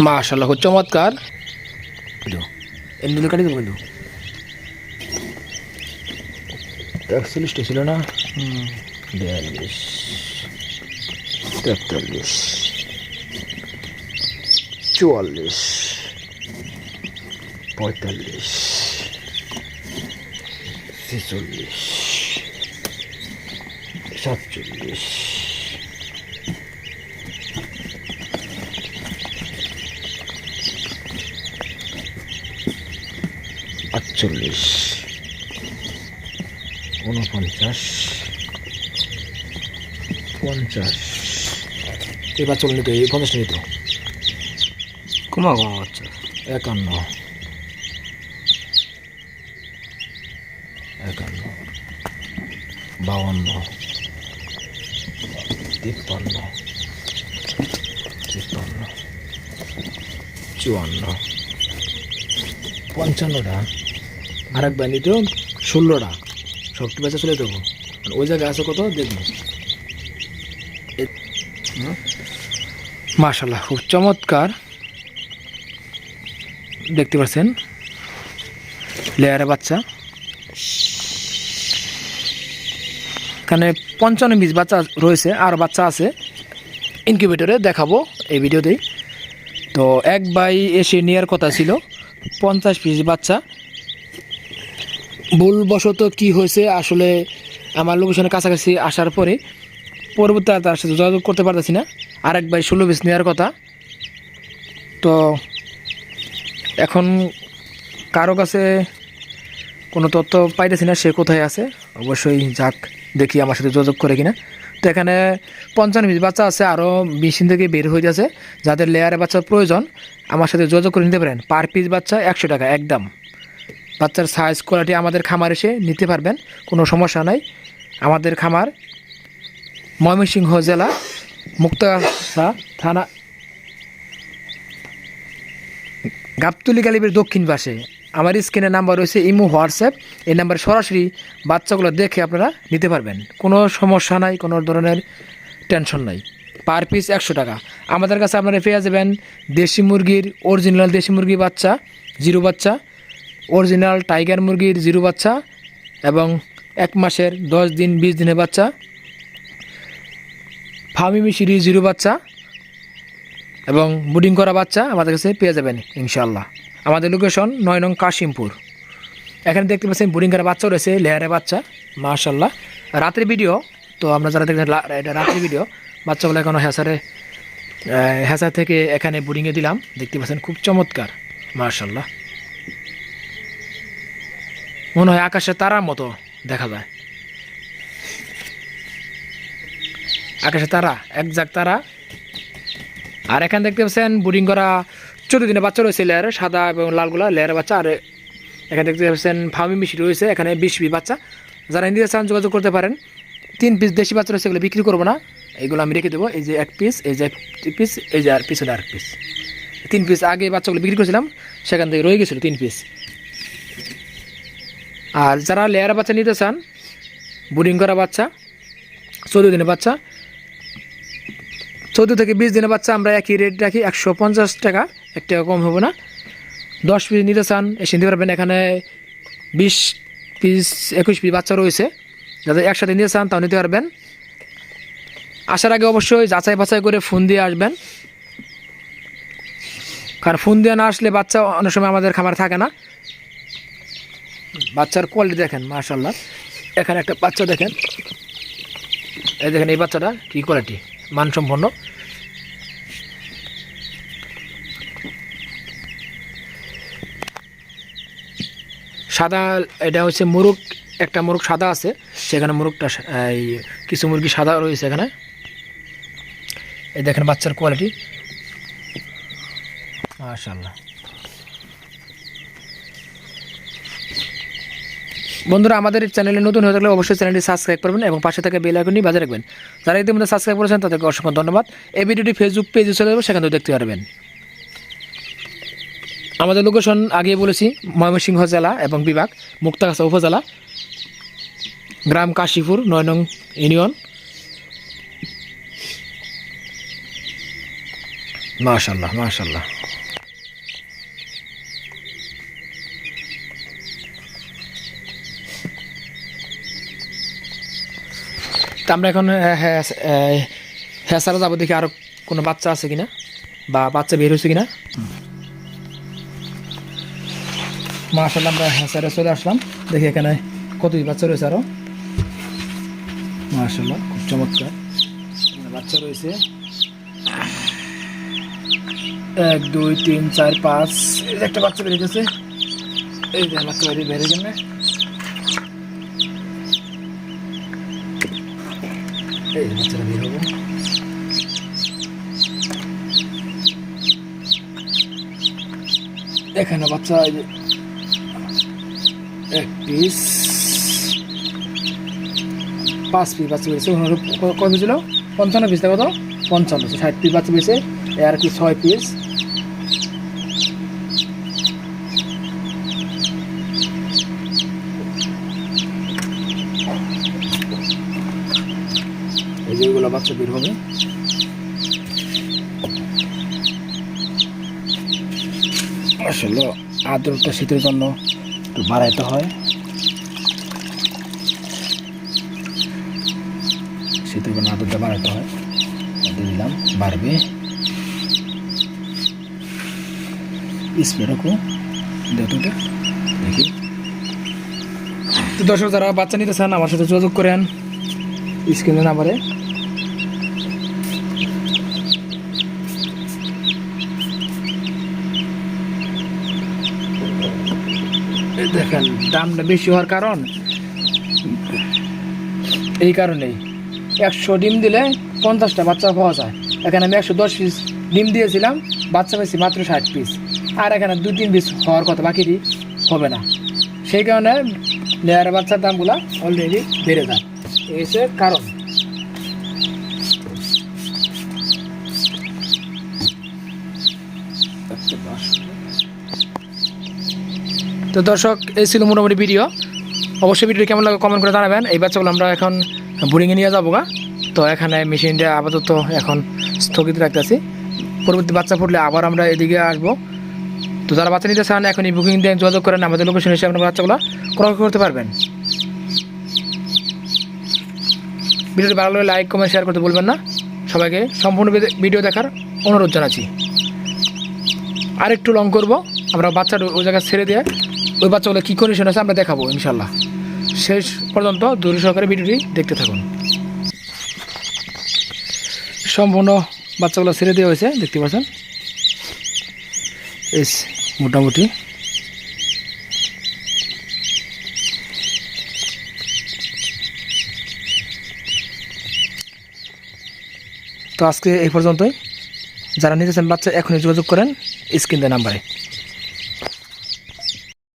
মাশাল্লাহ খুব চমৎকার। একচল্লিশটা ছিল না? তেতাল্লিশ। চুয়াল্লিশ। পঁয়তাল্লিশ। ছেচল্লিশ। সাতচল্লিশ। আটচল্লিশ। উনপঞ্চাশ। পঞ্চাশ। এবার চল নিত, এই পঞ্চাশটা নিত কমা কমা হচ্ছে একান্ন। একান্ন। বাউন্ন তিপ্পান্ন। তিপ্পান্ন। চুয়ান্ন। পঞ্চান্নটা আর একবার নিত ষোলোটা সবটি বেচা চলে দেবো আর ওই জায়গায় আছে কত? দেখব মাশাল্লাহ খুব চমৎকার। দেখতে পাচ্ছেন? লেয়ারে বাচ্চা। এখানে পঞ্চান্ন পিস বাচ্চা রয়েছে, আর বাচ্চা আছে। ইনকিউবেটরে দেখাবো এই ভিডিওতেই। তো এক বাই এসে নেওয়ার কথা ছিল। পঞ্চাশ পিস বাচ্চা। ভুলবশত কি হয়েছে, আসলে আমার লোকেশনের কাছাকাছি আসার পরে পরবর্তী তার সাথে যোগাযোগ করতে পারতেছি না। আরেক বাই ষোলো পিস নেওয়ার কথা। তো এখন কারও কাছে কোনো তথ্য পাইতেছি না, সে কোথায় আছে? অবশ্যই যাক, দেখি আমার সাথে যোগাযোগ করে কিনা। তো এখানে পঞ্চান্ন পিস বাচ্চা আছে আরও মেশিন থেকে বের হয়ে যাচ্ছে যাদের লেয়ারে বাচ্চার প্রয়োজন, আমার সাথে যোগাযোগ করে নিতে পারেন। পার পিস বাচ্চা একশো টাকা, একদম। বাচ্চার সাইজ কোয়ালিটি আমাদের খামার এসে নিতে পারবেন, কোনো সমস্যা নাই। আমাদের খামার ময়মনসিংহ জেলা, মুক্তাগাছা থানা, গাবতলি গালিবের দক্ষিণ পাশে। আমার স্ক্রিনের নাম্বার রয়েছে ইমো, হোয়াটসঅ্যাপ। এই নাম্বারে সরাসরি বাচ্চাগুলো দেখে আপনারা নিতে পারবেন। কোনো সমস্যা নাই, কোনো ধরনের টেনশন নাই। পার পিস একশো টাকা। আমাদের কাছে আপনারা পেয়ে যাবেন দেশি মুরগির অরিজিনাল দেশি মুরগি বাচ্চা, জিরো বাচ্চা, অরিজিনাল টাইগার মুরগির জিরো বাচ্চা এবং এক মাসের দশ দিন, বিশ দিনের বাচ্চা, ফার্মি মিশিরি জিরো বাচ্চা এবং বুডিং করা বাচ্চা আমাদের কাছে পেয়ে যাবেন ইনশাল্লাহ আমাদের লোকেশন নয় নং কাশিমপুর। এখানে দেখতে পাচ্ছেন বুডিং করা বাচ্চাও রয়েছে লেয়ারে বাচ্চা মাশাল্লাহ রাতের ভিডিও, তো আমরা যারা দেখবেন এটা রাতের ভিডিও, বাচ্চাগুলো এখনও হ্যাসারে হ্যাসার থেকে এখানে বুডিংয়ে দিলাম। দেখতে পাচ্ছেন খুব চমৎকার মাশাল্লাহ মনে হয় আকাশে তারার মতো দেখা যায়। আকাশে তারা এক জাক তারা। আর এখানে দেখতে পাচ্ছেন বুডিং করা চোদ্দ দিনের বাচ্চা রয়েছে লেয়ারে সাদা এবং লালগুলা লেয়ারের বাচ্চা। আর এখানে দেখতে পাচ্ছেন ফার্মি মিশি রয়েছে, এখানে বিশ পিস বাচ্চা। যারা নিতে চান যোগাযোগ করতে পারেন, তিন পিস দেশি বাচ্চা রয়েছে এগুলো বিক্রি করব না এইগুলো আমি রেখে দেবো। এই যে এক পিস এই যে এক পিস এই যে আর পিছনে আর পিস তিন পিস আগে বাচ্চাগুলো বিক্রি করেছিলাম, সেখান থেকে রয়ে গেছিল তিন পিস আর যারা লেয়ার বাচ্চা নিতে চান, বুডিং করা বাচ্চা, চৌদ্দ দিনের বাচ্চা চৌদ্দ থেকে বিশ দিনের বাচ্চা আমরা একই রেট রাখি, একশো পঞ্চাশ টাকা। এক টাকা কম হবে না। দশ পিস নিতে চান, এসে নিতে পারবেন। এখানে বিশ পিস, একুশ পিস বাচ্চা রয়েছে। যাদের একসাথে নিতে চান তাও নিতে পারবেন। আসার আগে অবশ্যই যাচাই বাছাই করে ফোন দিয়ে আসবেন। কারণ ফোন দিয়ে না আসলে বাচ্চা অনেক সময় আমাদের খামার থাকে না। বাচ্চার কোয়ালিটি দেখেন মার্শাল্লাহ এখানে একটা বাচ্চা দেখেন। এই দেখেন এই বাচ্চাটা কী কোয়ালিটি মানসম্পন্ন। সাদা, এটা হচ্ছে মুরগ, একটা মুরগ সাদা আছে, সেখানে মুরগটা এই কিছু মুরগি সাদা রয়েছে এখানে। এই দেখেন বাচ্চার কোয়ালিটি মাশাল্লাহ বন্ধুরা, আমাদের চ্যানেলে নতুন হয়ে থাকলে অবশ্যই চ্যানেলটি সাবস্ক্রাইব করবেন এবং পাশে থেকে বেল আইকনটি বাজে রাখবেন। যারা ইতিমধ্যে সাবস্ক্রাইব করেছেন, তাদেরকে অসংখ্য ধন্যবাদ। এই ভিডিওটি ফেসবুক পেজে চলে যাবে, সেখান থেকে দেখতে পারবেন। আমাদের লোকেশন আগে বলেছি, ময়মনসিংহ জেলা এবং বিভাগ, মুক্তাগাছা উপজেলা, গ্রাম কাশীপুর, নয় নং ইউনিয়ন। মাশাল্লাহ মাশাল্লাহ তা আমরা এখন হ্যাঁ হ্যাঁ স্যার যাব দেখি আরও কোনো বাচ্চা আছে কিনা বা বাচ্চা বের হয়েছে কিনা। মাশাল্লাহ আমরা হ্যাঁ স্যারে চলে আসলাম। দেখি এখানে কতই বাচ্চা রয়েছে আরও। মাশাল্লাহ খুব চমৎকার। বাচ্চা রয়েছে। এক, দুই, তিন, চার, পাঁচ। এই যে একটা বাচ্চা বেরিয়ে গেছে এই যে বাচ্চা বেরিয়ে বেরিয়ে গেলে এখানে বাচ্চা, এই যে এক পিস পাঁচ পিস বাচ্চা বেরিয়েছে। কত ছিল? পঞ্চান্ন পিস কত? পঞ্চান্ন, ষাট পিস বাচ্চা বেরিয়েছে। আর কি ছয় পিস এই যে বাচ্চা বের হবে। আসলে আদ্রতা শীতের জন্য একটু বাড়াইতে হয়। শীতের জন্য আদ্রতা বাড়াইতে হয়। দিলাম, বাড়বে। স্প্রে রাখো। দেখো দেখি। তো দর্শক, যারা বাচ্চা নিতে চান আমার সাথে যোগাযোগ করেন। স্ক্রিনে নাম্বারে। দেখেন, দামটা বেশি হওয়ার কারণ? এই কারণেই। একশো ডিম দিলে পঞ্চাশটা বাচ্চা পাওয়া যায়। এখানে আমি একশো দশ পিস ডিম দিয়েছিলাম, বাচ্চা পেয়েছি মাত্র ষাট পিস আর এখানে দু তিন পিস হওয়ার কথা বাকিটি হবে না। সেই কারণে লেয়ারের বাচ্চার দামগুলো অলরেডি বেড়ে যায়। এই কারণ। তো দর্শক এই ছিল মোটামুটি ভিডিও অবশ্যই ভিডিও কেমন লাগে কমেন্ট করে জানাবেন। এই বাচ্চাগুলো আমরা এখন বোরিংয়ে নিয়ে যাব গা। তো এখানে মেশিনটা আপাতত এখন স্থগিত রাখতেছি। পরবর্তী বাচ্চা ফুটলে আবার আমরা এদিকে আসব। তো যারা বাচ্চা নিতে চান এখন এই বুকিং দিয়ে যোগাযোগ করেন। আমাদের লোকেশন হিসেবে আপনার বাচ্চাগুলো ক্রয় করতে পারবেন। ভিডিওটি ভালো লাগলে লাইক কমেন্ট শেয়ার করতে বলবেন না। সবাইকে সম্পূর্ণ ভিডিও দেখার অনুরোধ জানাচ্ছি। আর একটু লং করব। আমরা বাচ্চাটা ওই জায়গায় ছেড়ে দিয়ে ওই বাচ্চাগুলো কী কন্ডিশন আছে আমরা দেখাবো, ইনশাল্লাহ। শেষ পর্যন্ত দূরে সহকারে ভিডিওটি দেখতে থাকুন। সম্পূর্ণ বাচ্চাগুলো ছেড়ে দেওয়া হয়েছে, দেখতে পাচ্ছেন? এস, মোটামুটি। তো আজকে এই পর্যন্তই। যারা নিতে চান বাচ্চা, এখনই যোগাযোগ করেন স্ক্রিন নাম্বারে।